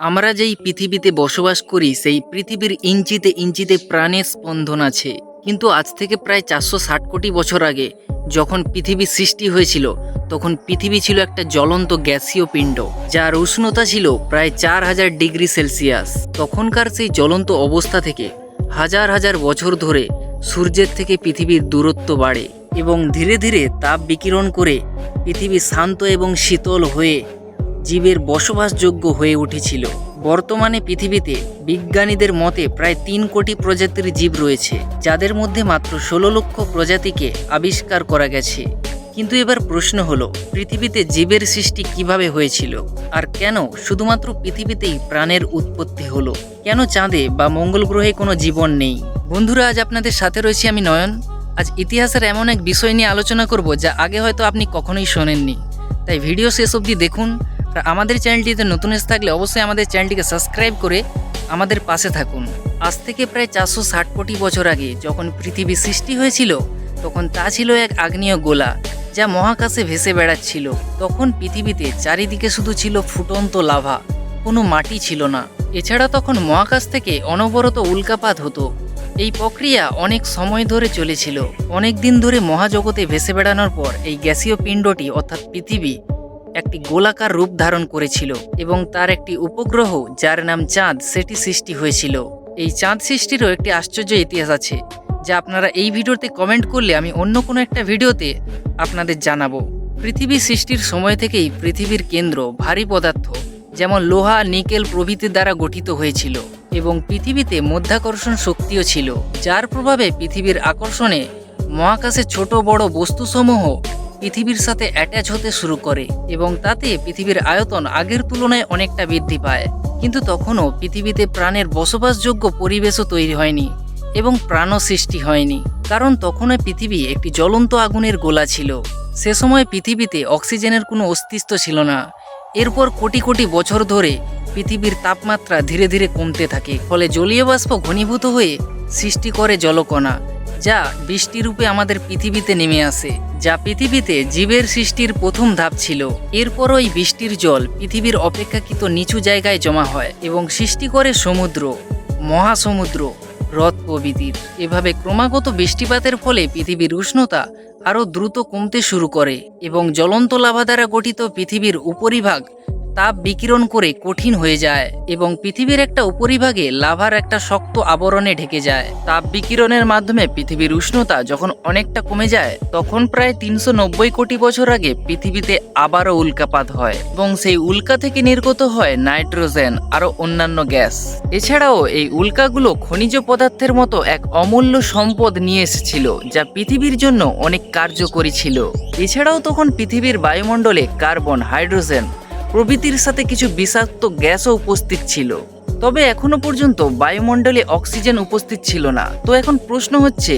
আমরা যেই পৃথিবীতে বসবাস করি, সেই পৃথিবীর ইঞ্চিতে ইঞ্চিতে প্রাণের স্পন্দন আছে। কিন্তু আজ থেকে প্রায় চারশো ষাট কোটি বছর আগে যখন পৃথিবী সৃষ্টি হয়েছিল, তখন পৃথিবী ছিল একটা জ্বলন্ত গ্যাসীয় পিণ্ড, যার উষ্ণতা ছিল প্রায় চার হাজার ডিগ্রি সেলসিয়াস। তখনকার সেই জ্বলন্ত অবস্থা থেকে হাজার হাজার বছর ধরে সূর্যের থেকে পৃথিবীর দূরত্ব বাড়ে এবং ধীরে ধীরে তাপ বিকিরণ করে পৃথিবী শান্ত এবং শীতল হয়ে জীবের বসবাসযোগ্য হয়ে উঠেছিল। বর্তমানে পৃথিবীতে বিজ্ঞানীদের মতে প্রায় তিন কোটি প্রজাতির জীব রয়েছে, যাদের মধ্যে মাত্র ষোলো লক্ষ প্রজাতিকে আবিষ্কার করা গেছে। কিন্তু এবার প্রশ্ন হলো, পৃথিবীতে জীবের সৃষ্টি কীভাবে হয়েছিল? আর কেন শুধুমাত্র পৃথিবীতেই প্রাণের উৎপত্তি হলো? কেন চাঁদে বা মঙ্গল গ্রহে কোনো জীবন নেই? বন্ধুরা, আজ আপনাদের সাথে রয়েছি আমি নয়ন। আজ ইতিহাসের এমন এক বিষয় নিয়ে আলোচনা করব যা আগে হয়তো আপনি কখনোই শোনেননি। তাই ভিডিও শেষ অবধি দেখুন আমাদের চ্যানেলটিতে নতুন এসে থাকলে অবশ্যই আমাদের চ্যানেলটিকে সাবস্ক্রাইব করে আমাদের পাশে থাকুন। আজ থেকে প্রায় চারশো ষাট কোটি বছর আগে যখন পৃথিবী সৃষ্টি হয়েছিল, তখন তা ছিল এক আগ্নেয় গোলা যা মহাকাশে ভেসে বেড়াচ্ছিল। তখন পৃথিবীতে চারিদিকে শুধু ছিল ফুটন্ত লাভা, কোনো মাটি ছিল না। এছাড়া তখন মহাকাশ থেকে অনবরত উল্কাপাত হতো। এই প্রক্রিয়া অনেক সময় ধরে চলেছিল। অনেক দিন ধরে মহাজগতে ভেসে বেড়ানোর পর এই গ্যাসীয় পিণ্ডটি, অর্থাৎ পৃথিবী একটি গোলাকার রূপ ধারণ করেছিল এবং তার একটি উপগ্রহ, যার নাম চাঁদ, সেটি সৃষ্টি হয়েছিল। এই চাঁদ সৃষ্টিরও একটি আশ্চর্য ইতিহাস আছে, যা আপনারা এই ভিডিওতে কমেন্ট করলে আমি অন্য কোনো একটা ভিডিওতে আপনাদের জানাব। পৃথিবী সৃষ্টির সময় থেকেই পৃথিবীর কেন্দ্র ভারী পদার্থ, যেমন লোহা, নিকেল প্রভৃতির দ্বারা গঠিত হয়েছিল এবং পৃথিবীতে মধ্যাকর্ষণ শক্তিও ছিল, যার প্রভাবে পৃথিবীর আকর্ষণে মহাকাশে ছোট বড় বস্তুসমূহ পৃথিবীর সাথে অ্যাটাচ হতে শুরু করে এবং তাতে পৃথিবীর আয়তন আগের তুলনায় অনেকটা বৃদ্ধি পায়। কিন্তু তখনও পৃথিবীতে প্রাণের বসবাসযোগ্য পরিবেশও তৈরি হয়নি এবং প্রাণও সৃষ্টি হয়নি। কারণ তখনও পৃথিবী একটি জ্বলন্ত আগুনের গোলা ছিল। সে সময় পৃথিবীতে অক্সিজেনের কোনো অস্তিত্ব ছিল না। এরপর কোটি কোটি বছর ধরে পৃথিবীর তাপমাত্রা ধীরে ধীরে কমতে থাকে, ফলে জলীয় বাষ্প ঘনীভূত হয়ে সৃষ্টি করে জলকণা। যা বৃষ্টিরূপে আমাদের পৃথিবীতে নেমে আসে, যা পৃথিবীতে জীবের সৃষ্টির প্রথম ধাপ ছিল। এরপর ওই বৃষ্টির জল পৃথিবীর অপেক্ষাকৃত নিচু জায়গায় জমা হয় এবং সৃষ্টি করে সমুদ্র, মহাসমুদ্র, হ্রদ প্রভৃতির। এভাবে ক্রমাগত বৃষ্টিপাতের ফলে পৃথিবীর উষ্ণতা আরও দ্রুত কমতে শুরু করে এবং জ্বলন্ত লাভা দ্বারা গঠিত পৃথিবীর উপরিভাগ তাপ বিকিরণ করে কঠিন হয়ে যায় এবং পৃথিবীর একটা উপরিভাগে লাভার একটা শক্ত আবরণে ঢেকে যায়। তাপ বিকিরণের মাধ্যমে পৃথিবীর উষ্ণতা যখন অনেকটা কমে যায়, তখন প্রায় তিনশো নব্বই কোটি বছর আগে পৃথিবীতে আবারও উল্কাপাত হয় এবং সেই উল্কা থেকে নির্গত হয় নাইট্রোজেন আরও অন্যান্য গ্যাস। এছাড়াও এই উল্কাগুলো খনিজ পদার্থের মতো এক অমূল্য সম্পদ নিয়ে এসেছিল, যা পৃথিবীর জন্য অনেক কার্যকরী ছিল। এছাড়াও তখন পৃথিবীর বায়ুমণ্ডলে কার্বন, হাইড্রোজেন প্রভৃতির সাথে কিছু বিষাক্ত গ্যাসও উপস্থিত ছিল। তবে এখনও পর্যন্ত বায়ুমণ্ডলে অক্সিজেন উপস্থিত ছিল না। তো এখন প্রশ্ন হচ্ছে,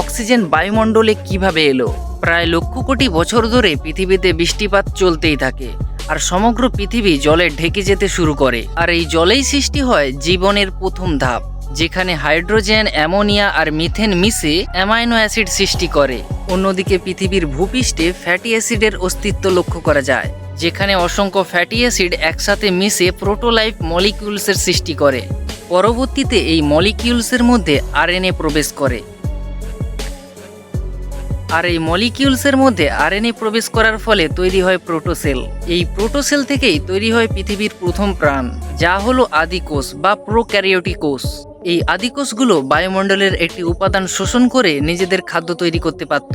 অক্সিজেন বায়ুমণ্ডলে কীভাবে এলো? প্রায় লক্ষ কোটি বছর ধরে পৃথিবীতে বৃষ্টিপাত চলতেই থাকে, আর সমগ্র পৃথিবী জলে ঢেকে যেতে শুরু করে। আর এই জলেই সৃষ্টি হয় জীবনের প্রথম ধাপ, যেখানে হাইড্রোজেন, অ্যামোনিয়া আর মিথেন মিশে অ্যামাইনো অ্যাসিড সৃষ্টি করে। অন্যদিকে পৃথিবীর ভূপৃষ্ঠে ফ্যাটি অ্যাসিডের অস্তিত্ব লক্ষ্য করা যায়। যেখানে অসংখ্য ফ্যাটি অ্যাসিড একসাথে মিশে প্রোটোলাইফ মলিকিউলসের সৃষ্টি করে। পরবর্তীতে এই মলিকিউলসের মধ্যে আরএনএ প্রবেশ করে। আর এই মলিকিউলসের মধ্যে আরএনএ প্রবেশ করার ফলে তৈরি হয় প্রোটোসেল। এই প্রোটোসেল থেকেই তৈরি হয় পৃথিবীর প্রথম প্রাণ, যা হলো আদিকোষ বা প্রোক্যারিওটি কোষ এই আদিকোষগুলো বায়ুমণ্ডলের একটি উপাদান শোষণ করে নিজেদের খাদ্য তৈরি করতে পারত।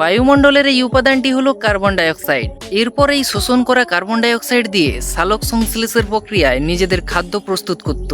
বায়ুমণ্ডলের এই উপাদানটি হলো কার্বন ডাইঅক্সাইড। এরপর এই শোষণ করা কার্বন ডাইঅক্সাইড দিয়ে সালোক সংশ্লেষের প্রক্রিয়ায় নিজেদের খাদ্য প্রস্তুত করত।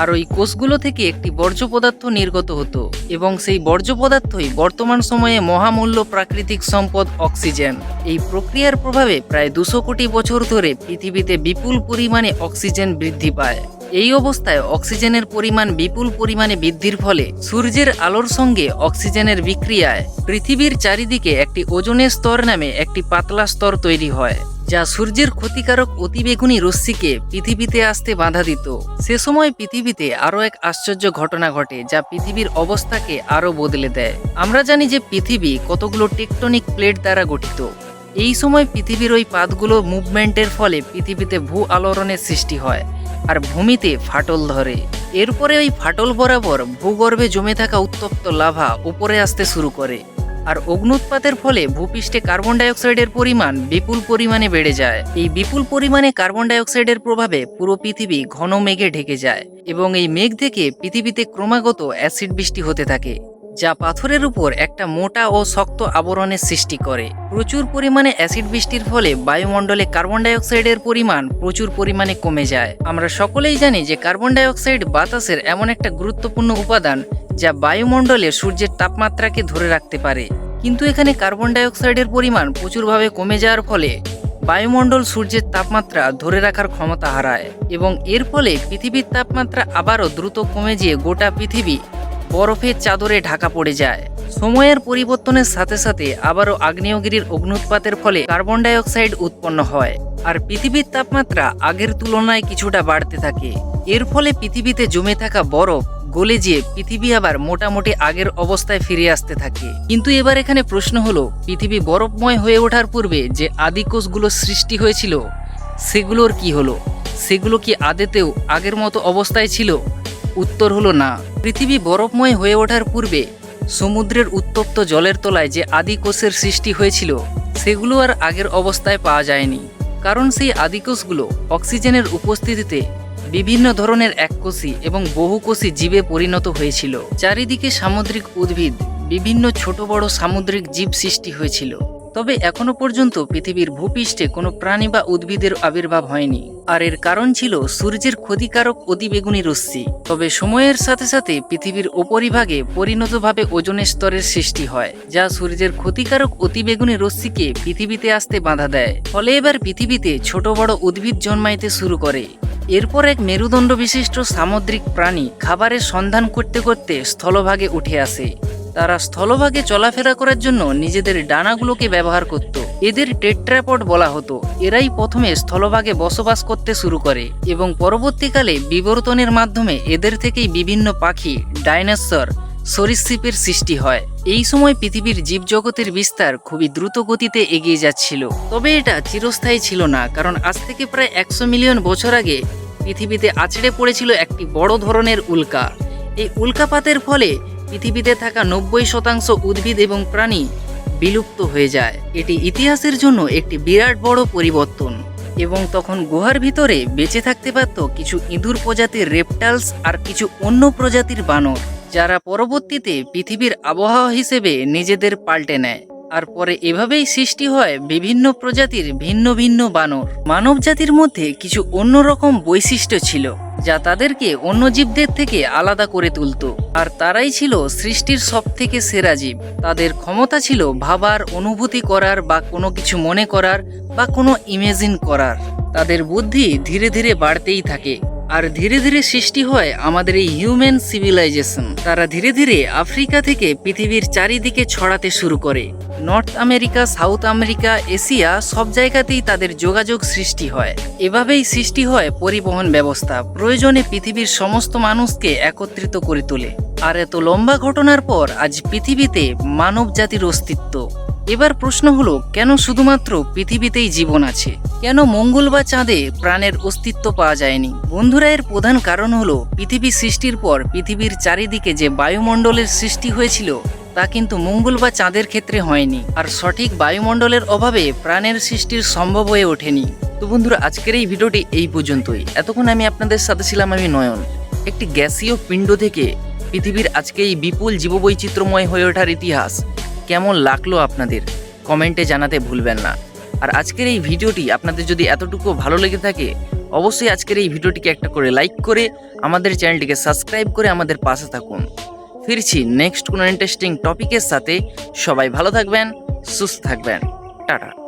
আর ওই কোষগুলো থেকে একটি বর্জ্য পদার্থ নির্গত হতো এবং সেই বর্জ্য পদার্থই বর্তমান সময়ে মহামূল্য প্রাকৃতিক সম্পদ অক্সিজেন। এই প্রক্রিয়ার প্রভাবে প্রায় দুশো কোটি বছর ধরে পৃথিবীতে বিপুল পরিমাণে অক্সিজেন বৃদ্ধি পায়। এই অবস্থায় অক্সিজেনের পরিমাণ বিপুল পরিমাণে বৃদ্ধির ফলে সূর্যের আলোর সঙ্গে অক্সিজেনের বিক্রিয়ায় পৃথিবীর চারিদিকে একটি ওজনের স্তর নামে একটি পাতলা স্তর তৈরি হয়, যা সূর্যের ক্ষতিকারক অতিবেগুনি রশ্মিকে পৃথিবীতে আসতে বাধা দিত। সে সময় পৃথিবীতে আরও এক আশ্চর্য ঘটনা ঘটে, যা পৃথিবীর অবস্থাকে আরও বদলে দেয়। আমরা জানি যে পৃথিবী কতগুলো টেকটনিক প্লেট দ্বারা গঠিত। এই সময় পৃথিবীর ওই পাতগুলো মুভমেন্টের ফলে পৃথিবীতে ভূ আলোড়নের সৃষ্টি হয়। আর ভূমিতে ফাটল ধরে। এরপরে ওই ফাটল বরাবর ভূগর্ভে জমে থাকা উত্তপ্ত লাভা উপরে আসতে শুরু করে। আর অগ্নুৎপাতের ফলে ভূপৃষ্ঠে কার্বন ডাইঅক্সাইডের পরিমাণ বিপুল পরিমাণে বেড়ে যায়। এই বিপুল পরিমাণে কার্বন ডাইঅক্সাইডের প্রভাবে পুরো পৃথিবী ঘন মেঘে ঢেকে যায় এবং এই মেঘ থেকে পৃথিবীতে ক্রমাগত অ্যাসিড বৃষ্টি হতে থাকে। যা পাথরের উপর একটা মোটা ও শক্ত আবরণের সৃষ্টি করে। প্রচুর পরিমাণে অ্যাসিড বৃষ্টির ফলে বায়ুমণ্ডলে কার্বন ডাইঅক্সাইডের পরিমাণ প্রচুর পরিমাণে কমে যায়। আমরা সকলেই জানি যে কার্বন ডাইঅক্সাইড বাতাসের এমন একটা গুরুত্বপূর্ণ উপাদান যা বায়ুমণ্ডলে সূর্যের তাপমাত্রাকে ধরে রাখতে পারে। কিন্তু এখানে কার্বন ডাইঅক্সাইডের পরিমাণ প্রচুরভাবে কমে যাওয়ার ফলে বায়ুমণ্ডল সূর্যের তাপমাত্রা ধরে রাখার ক্ষমতা হারায় এবং এর ফলে পৃথিবীর তাপমাত্রা আবারও দ্রুত কমে যেয়ে গোটা পৃথিবী বরফের চাদরে ঢাকা পড়ে যায়। সময়ের পরিবর্তনের সাথে সাথে আবারও আগ্নেয়গিরির অগ্নুৎপাতের ফলে কার্বন ডাইঅক্সাইড উৎপন্ন হয়। আর পৃথিবীর তাপমাত্রা আগের তুলনায় কিছুটা বাড়তে থাকে। এর ফলে পৃথিবীতে জমে থাকা বরফ গলে যেয়ে পৃথিবী আবার মোটামুটি আগের অবস্থায় ফিরে আসতে থাকে। কিন্তু এবার এখানে প্রশ্ন হলো, পৃথিবী বরফময় হয়ে ওঠার পূর্বে যে আদিকোষগুলো সৃষ্টি হয়েছিল, সেগুলোর কি হলো? সেগুলো কি আদেতেও আগের মতো অবস্থায় ছিল? উত্তর হলো না। পৃথিবী বরফময় হয়ে ওঠার পূর্বে সমুদ্রের উত্তপ্ত জলের তলায় যে আদিকোষের সৃষ্টি হয়েছিল, সেগুলো আর আগের অবস্থায় পাওয়া যায়নি। কারণ সেই আদিকোষগুলো অক্সিজেনের উপস্থিতিতে বিভিন্ন ধরনের এককোষী এবং বহুকোষী জীবে পরিণত হয়েছিল। চারিদিকে সামুদ্রিক উদ্ভিদ, বিভিন্ন ছোট বড় সামুদ্রিক জীব সৃষ্টি হয়েছিল। তবে এখনও পর্যন্ত পৃথিবীর ভূপৃষ্ঠে কোনো প্রাণী বা উদ্ভিদের আবির্ভাব হয়নি। আর এর কারণ ছিল সূর্যের ক্ষতিকারক অতিবেগুনি রশ্মি। তবে সময়ের সাথে সাথে পৃথিবীর উপরিভাগে পরিণতভাবে ওজনের স্তরের সৃষ্টি হয়, যা সূর্যের ক্ষতিকারক অতিবেগুনি রশ্মিকে পৃথিবীতে আসতে বাধা দেয়। ফলে এবার পৃথিবীতে ছোট বড় উদ্ভিদ জন্মাইতে শুরু করে। এরপর এক মেরুদণ্ড বিশিষ্ট সামুদ্রিক প্রাণী খাবারের সন্ধান করতে করতে স্থলভাগে উঠে আসে। তারা স্থলভাগে চলাফেরা করার জন্য নিজেদের ডানাগুলোকে ব্যবহার করত। এদের টেট্রাপড বলা হতো। এরাই প্রথমে স্থলভাগে বসবাস করতে শুরু করে এবং পরবর্তীকালে বিবর্তনের মাধ্যমে এদের থেকেই বিভিন্ন পাখি, ডাইনোসর, সরীসৃপের সৃষ্টি হয়। এই সময় পৃথিবীর জীবজগতের বিস্তার খুবই দ্রুত গতিতে এগিয়ে যাচ্ছিল। তবে এটা চিরস্থায়ী ছিল না, কারণ আজ থেকে প্রায় একশো মিলিয়ন বছর আগে পৃথিবীতে আছড়ে পড়েছিল একটি বড় ধরনের উল্কা। এই উল্কাপাতের ফলে পৃথিবীতে থাকা নব্বই শতাংশ উদ্ভিদ এবং প্রাণী বিলুপ্ত হয়ে যায়। এটি ইতিহাসের জন্য একটি বিরাট বড় পরিবর্তন। এবং তখন গুহার ভিতরে বেঁচে থাকতে পারত কিছু ইঁদুর প্রজাতির রেপটালস আর কিছু অন্য প্রজাতির বানর, যারা পরবর্তীতে পৃথিবীর আবহাওয়া হিসেবে নিজেদের পাল্টে নেয়। আর পরে এভাবেই সৃষ্টি হয় বিভিন্ন প্রজাতির ভিন্ন ভিন্ন বানর। মানব জাতির মধ্যে কিছু অন্যরকম বৈশিষ্ট্য ছিল। যা তাদেরকে অন্য জীবদের থেকে আলাদা করে তুলত। আর তারাই ছিল সৃষ্টির সব থেকে সেরা জীব। তাদের ক্ষমতা ছিল ভাবার, অনুভূতি করার বা কোনো কিছু মনে করার বা কোনো ইমেজিন করার। তাদের বুদ্ধি ধীরে ধীরে বাড়তেই থাকে। আর ধীরে ধীরে সৃষ্টি হয় আমাদের এই হিউম্যান সিভিলাইজেশন তারা ধীরে ধীরে আফ্রিকা থেকে পৃথিবীর চারিদিকে ছড়াতে শুরু করে। North America, South America, Asia সব জায়গাতেই তাদের যোগাযোগ সৃষ্টি হয়। এভাবেই সৃষ্টি হয় পরিবহন ব্যবস্থা, প্রয়োজনে পৃথিবীর সমস্ত মানুষকে একত্রিত করে তোলে। আর এত লম্বা ঘটনার পর আজ পৃথিবীতে মানব জাতির অস্তিত্ব। এবার প্রশ্ন হলো, কেন শুধুমাত্র পৃথিবীতেই জীবন আছে? কেন মঙ্গল বা চাঁদে প্রাণের অস্তিত্ব পাওয়া যায়নি? বন্ধুরা, এর প্রধান কারণ হলো, পৃথিবী সৃষ্টির পর পৃথিবীর চারিদিকে যে বায়ুমণ্ডলের সৃষ্টি হয়েছিল, তা কিন্তু মঙ্গল বা চাঁদের ক্ষেত্রে হয়নি। আর সঠিক বায়ুমণ্ডলের অভাবে প্রাণের সৃষ্টির সম্ভব হয়ে ওঠেনি। তো বন্ধুরা, আজকের এই ভিডিওটি এই পর্যন্তই। এতক্ষণ আমি আপনাদের সাথে ছিলাম আমি নয়ন। একটি গ্যাসীয় পিণ্ড থেকে পৃথিবীর আজকে এই বিপুল জীববৈচিত্র্যময় হয়ে ওঠার ইতিহাস। কেমন লাগল আপনাদের? কমেন্টে জানাতে ভুলবেন না। আর আজকের এই ভিডিওটি আপনাদের যদি এতটুকু ভালো লেগে থাকে, অবশ্যই আজকের এই ভিডিওটিকে একটা করে লাইক করে আমাদের চ্যানেলটিকে সাবস্ক্রাইব করে আমাদের পাশে থাকুন। ফিরছি নেক্সট কোনো ইন্টারেস্টিং টপিকের সাথে। সবাই ভালো থাকবেন, সুস্থ থাকবেন। টাটা।